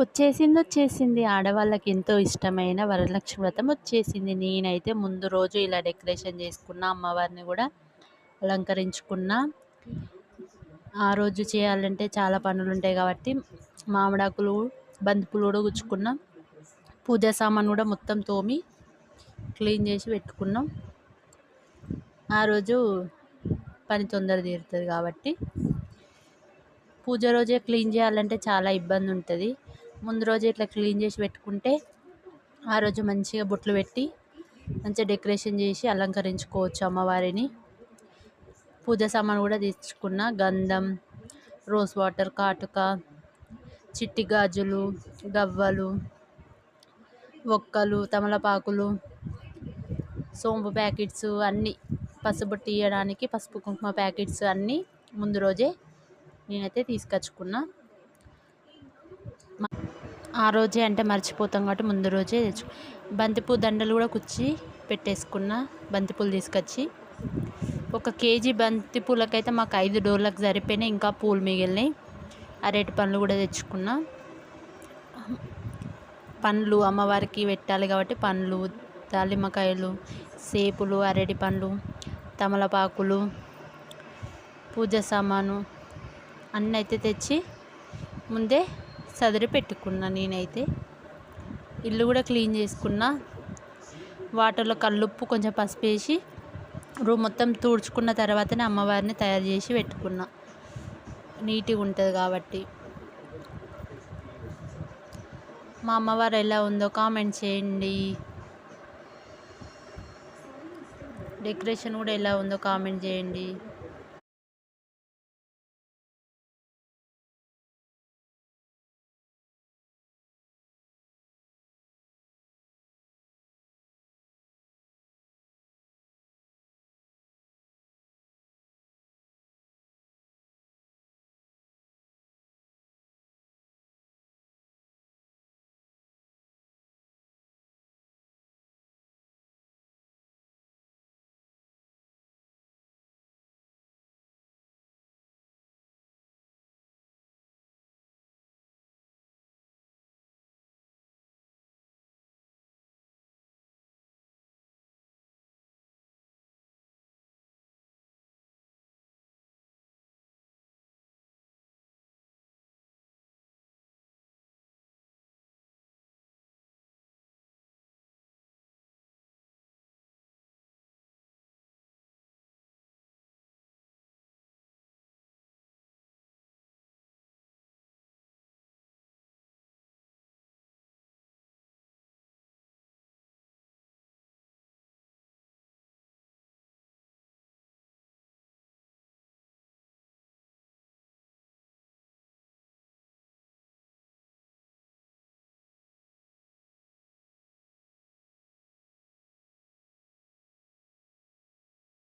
వచ్చేసింది వచ్చేసింది. ఆడవాళ్ళకి ఎంతో ఇష్టమైన వరలక్ష్మి వ్రతం వచ్చేసింది. నేనైతే ముందు రోజు ఇలా డెకరేషన్ చేసుకున్న అమ్మవారిని కూడా అలంకరించుకున్న. ఆ రోజు చేయాలంటే చాలా పనులు ఉంటాయి కాబట్టి మామిడాకులు బంతిపూలు కూడా గుచ్చుకున్నాం. పూజా సామాన్ కూడా మొత్తం తోమి క్లీన్ చేసి పెట్టుకున్నాం. ఆ రోజు పని తొందర తీరుతుంది కాబట్టి పూజ రోజే క్లీన్ చేయాలంటే చాలా ఇబ్బంది ఉంటుంది. ముందు రోజు ఇట్లా క్లీన్ చేసి పెట్టుకుంటే ఆ రోజు మంచిగా బొట్లు పెట్టి మంచిగా డెకరేషన్ చేసి అలంకరించుకోవచ్చు అమ్మవారిని. పూజ సామాన్ కూడా తెచ్చుకున్న గంధం రోజ్ వాటర్ కాటుక చిట్టి గాజులు గవ్వలు ఒక్కలు తమలపాకులు సోంపు ప్యాకెట్స్ అన్నీ పసుపు తీయడానికి పసుపు కుంకుమ ప్యాకెట్స్ అన్నీ ముందు రోజే నేనైతే తీసుకొచ్చుకున్నా. ఆ రోజే అంటే మర్చిపోతాం కాబట్టి ముందు రోజే తెచ్చు బంతిపూ దండలు కూడా కుచ్చి పెట్టేసుకున్న బంతిపూలు తీసుకొచ్చి ఒక కేజీ బంతి పూలకైతే మాకు ఐదు డోర్లకు సరిపోయినాయి ఇంకా పూలు మిగిలినాయి. అరటి పండ్లు కూడా తెచ్చుకున్న. పండ్లు అమ్మవారికి పెట్టాలి కాబట్టి పండ్లు దాలిమ్మకాయలు సేపులు అరటి పండ్లు తమలపాకులు పూజ సామాను అన్నీ అయితే తెచ్చి ముందే సదిరి పెట్టుకున్నా నేనైతే. ఇల్లు కూడా క్లీన్ చేసుకున్నా. వాటర్లో కల్లుప్పు కొంచెం పసుపు వేసి రూమ్ మొత్తం తుడుచుకున్న తర్వాతనే అమ్మవారిని తయారు చేసి పెట్టుకున్నా. నీట్గా ఉంటుంది కాబట్టి. మా అమ్మవారు ఎలా ఉందో కామెంట్ చేయండి. డెకరేషన్ కూడా ఎలా ఉందో కామెంట్ చేయండి.